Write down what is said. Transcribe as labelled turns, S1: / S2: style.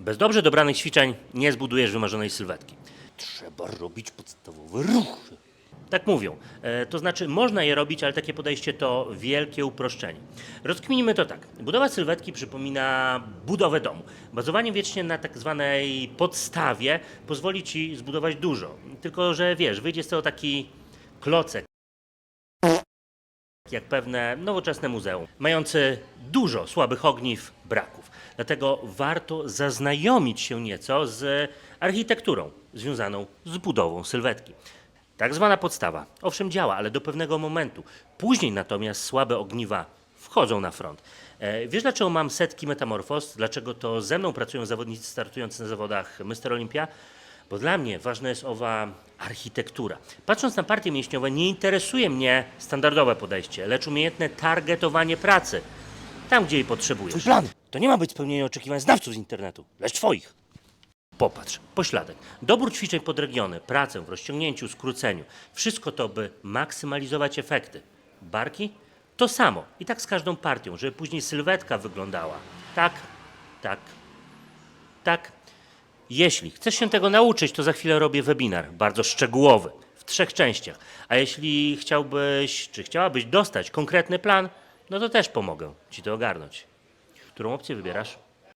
S1: Bez dobrze dobranych ćwiczeń nie zbudujesz wymarzonej sylwetki. Trzeba robić podstawowe ruchy. Tak mówią. E, to znaczy, można je robić, ale takie podejście to wielkie uproszczenie. Rozkminimy to tak. Budowa sylwetki przypomina budowę domu. Bazowanie wiecznie na tak zwanej podstawie pozwoli ci zbudować dużo. Tylko, że wiesz, wyjdzie z tego taki klocek, jak pewne nowoczesne muzeum, mający dużo słabych ogniw, braków. Dlatego warto zaznajomić się nieco z architekturą związaną z budową sylwetki. Tak zwana podstawa, owszem działa, ale do pewnego momentu. Później natomiast słabe ogniwa wchodzą na front. E, Wiesz dlaczego mam setki metamorfoz? Dlaczego to ze mną pracują zawodnicy startujący na zawodach Mr. Olympia? Bo dla mnie ważna jest owa architektura. Patrząc na partie mięśniowe, nie interesuje mnie standardowe podejście, lecz umiejętne targetowanie pracy. Tam, gdzie jej potrzebujesz.
S2: Twój plan.
S1: To nie ma być spełnienie oczekiwań znawców z internetu, lecz twoich. Popatrz, pośladek. Dobór ćwiczeń pod regiony, pracę w rozciągnięciu, skróceniu. Wszystko to, by maksymalizować efekty. Barki? To samo. I tak z każdą partią, żeby później sylwetka wyglądała. Tak, tak, tak. Jeśli chcesz się tego nauczyć, to za chwilę robię webinar, bardzo szczegółowy, w trzech częściach. A jeśli chciałbyś, czy chciałabyś dostać konkretny plan, no to też pomogę Ci to ogarnąć. Którą opcję wybierasz?